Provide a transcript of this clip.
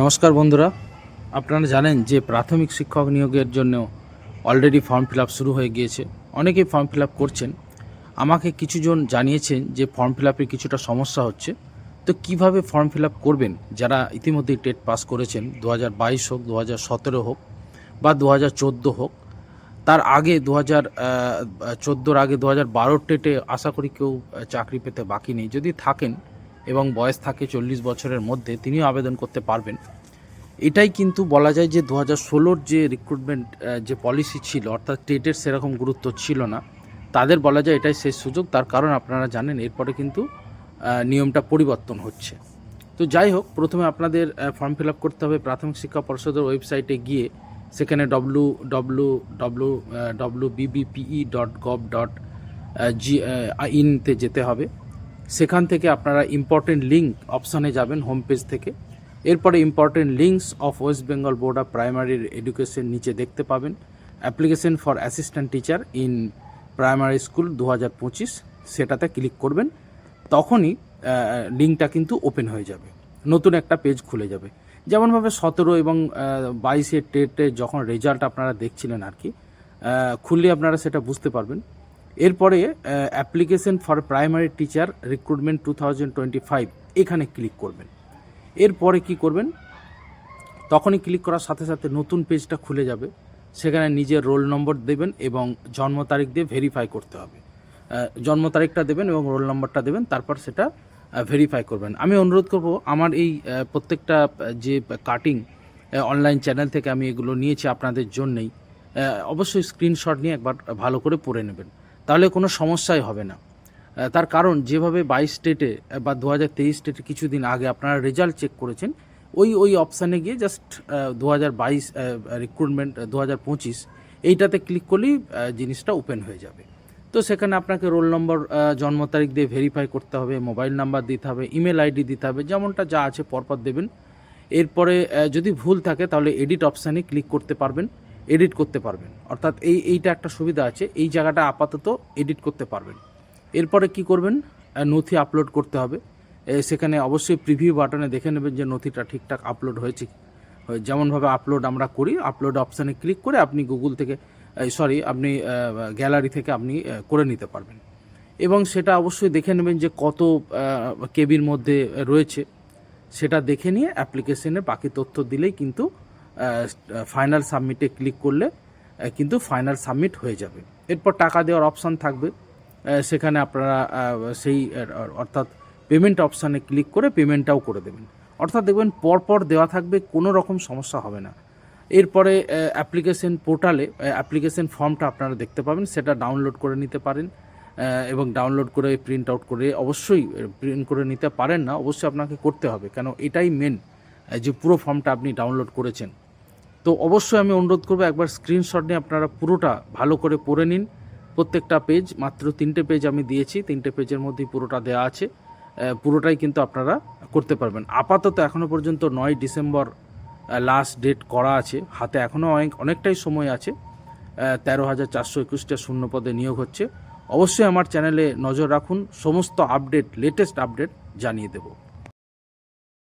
নমস্কার বন্ধুরা। আপনারা জানেন যে প্রাথমিক শিক্ষক নিয়োগের জন্য অলরেডি ফর্ম ফিল শুরু হয়ে গিয়েছে। অনেকেই ফর্ম ফিল করছেন। আমাকে কিছুজন জানিয়েছেন যে ফর্ম ফিল কিছুটা সমস্যা হচ্ছে। তো কীভাবে ফর্ম ফিল করবেন? যারা ইতিমধ্যেই টেট পাস করেছেন দু হাজার বাইশ হোক দু হাজার সতেরো হোক বা দু হাজার চোদ্দ হোক, তার আগে দু হাজার চোদ্দোর আগে দু হাজার বারোর টেটে আশা করি কেউ চাকরি পেতে বাকি নেই। যদি থাকেন এবং বয়স থাকে চল্লিশ বছরের মধ্যে তিনিও আবেদন করতে পারবেন। এটাই কিন্তু বলা যায় যে দু হাজার ষোলোর যে রিক্রুটমেন্ট যে পলিসি ছিল, অর্থাৎ টেটের সেরকম গুরুত্ব ছিল না, তাদের বলা যায় এটাই শেষ সুযোগ। তার কারণ আপনারা জানেন, এরপরে কিন্তু নিয়মটা পরিবর্তন হচ্ছে। তো যাই হোক, প্রথমে আপনাদের ফর্ম ফিল আপ করতে হবে প্রাথমিক শিক্ষা পর্ষদের ওয়েবসাইটে গিয়ে, সেখানে W W W W BBPE dot gov dot জি ইনতে যেতে হবে। সেখান থেকে আপনারা ইম্পর্টেন্ট লিঙ্ক অপশানে যাবেন হোম পেজ থেকে। এরপরে important links of West Bengal Board of Primary Education নিচে দেখতে পাবেন। Application for assistant teacher in primary school দু হাজার পঁচিশ, সেটাতে ক্লিক করবেন। তখনই লিঙ্কটা কিন্তু ওপেন হয়ে যাবে। নতুন একটা পেজ খুলে যাবে। যেমনভাবে সতেরো এবং বাইশে টেটে যখন রেজাল্ট আপনারা দেখছিলেন আর কি খুললে আপনারা সেটা বুঝতে পারবেন। এরপরে application for primary teacher recruitment two thousand twenty five এখানে ক্লিক করবেন। এরপরে কি করবেন? তখনই ক্লিক করার সাথে সাথে নতুন পেজটা খুলে যাবে। সেখানে নিজের রোল নম্বর দেবেন এবং জন্ম তারিখ দিয়ে ভেরিফাই করতে হবে। জন্ম তারিখটা দেবেন এবং রোল নম্বরটা দেবেন, তারপর সেটা ভেরিফাই করবেন। আমি অনুরোধ করব, আমার এই প্রত্যেকটা যে কাটিং অনলাইন চ্যানেল থেকে আমি এগুলো নিয়েছি আপনাদের জন্যেই অবশ্যই স্ক্রিনশট নিয়ে একবার ভালো করে পড়ে নেবেন। তাহলে কোনো সমস্যাই হবে না। তার কারণ যেভাবে বাইশ স্টেটে বা দু হাজার তেইশ স্টেটে কিছুদিন আগে আপনারা রেজাল্ট চেক করেছেন, ওই ওই অপশানে গিয়ে জাস্ট দু হাজার বাইশ রিক্রুটমেন্ট দু হাজার পঁচিশ, এইটাতে ক্লিক করলেই জিনিসটা ওপেন হয়ে যাবে। তো সেখানে আপনাকে রোল নম্বর জন্ম তারিখ দিয়ে ভেরিফাই করতে হবে মোবাইল নাম্বার দিতে হবে ইমেল আইডি দিতে হবে, যেমনটা যা আছে পরপর দেবেন। এরপরে যদি ভুল থাকে তাহলে এডিট অপশানে ক্লিক করতে পারবেন। এডিট করতে পারবেন। অর্থাৎ এই, এইটা একটা সুবিধা আছে, এই জায়গাটা আপাতত এডিট করতে পারবেন। এরপরে কি করবেন? নথি আপলোড করতে হবে। সেখানে অবশ্যই প্রিভিউ বাটনে দেখে নেবেন যে নথিটা ঠিকঠাক আপলোড হয়েছে যেমনভাবে আপলোড আমরা করি আপলোড অপশানে ক্লিক করে আপনি গুগল থেকে সরি আপনি গ্যালারি থেকে আপনি করে নিতে পারবেন। এবং সেটা অবশ্যই দেখে নেবেন যে কত কেবির মধ্যে রয়েছে। সেটা দেখে নিয়ে অ্যাপ্লিকেশনে বাকি তথ্য দিলেই কিন্তু ফাইনাল সাবমিটে ক্লিক করলে কিন্তু ফাইনাল সাবমিট হয়ে যাবে। এরপর টাকা দেওয়ার অপশান থাকবে। সেখানে আপনারা সেই অর্থাৎ পেমেন্ট অপশানে ক্লিক করে পেমেন্টটাও করে দেবেন। অর্থাৎ দেখবেন পরপর দেওয়া থাকবে, কোনো রকম সমস্যা হবে না। এরপরে অ্যাপ্লিকেশন পোর্টালে অ্যাপ্লিকেশন ফর্মটা আপনারা দেখতে পাবেন। সেটা ডাউনলোড করে নিতে পারেন। এবং ডাউনলোড করে প্রিন্ট আউট করে অবশ্যই প্রিন্ট করে নিতে পারেন না। অবশ্যই আপনাকে করতে হবে। কেন? এটাই মেন যে পুরো ফর্মটা আপনি ডাউনলোড করেছেন। তো অবশ্যই আমি অনুরোধ করব একবার স্ক্রিনশট নিয়ে আপনারা পুরোটা ভালো করে পড়ে নিন। প্রত্যেকটা পেজ মাত্র তিনটে পেজ আমি দিয়েছি, তিনটে পেজের মধ্যেই পুরোটা দেওয়া আছে। পুরোটাই কিন্তু আপনারা করতে পারবেন। আপাতত এখনও পর্যন্ত নয় ডিসেম্বর লাস্ট ডেট করা আছে। হাতে এখনও অনেক, অনেকটাই সময় আছে। তেরো হাজার চারশো একুশটা শূন্য পদে নিয়োগ হচ্ছে। অবশ্যই আমার চ্যানেলে নজর রাখুন। সমস্ত আপডেট লেটেস্ট আপডেট জানিয়ে দেবো।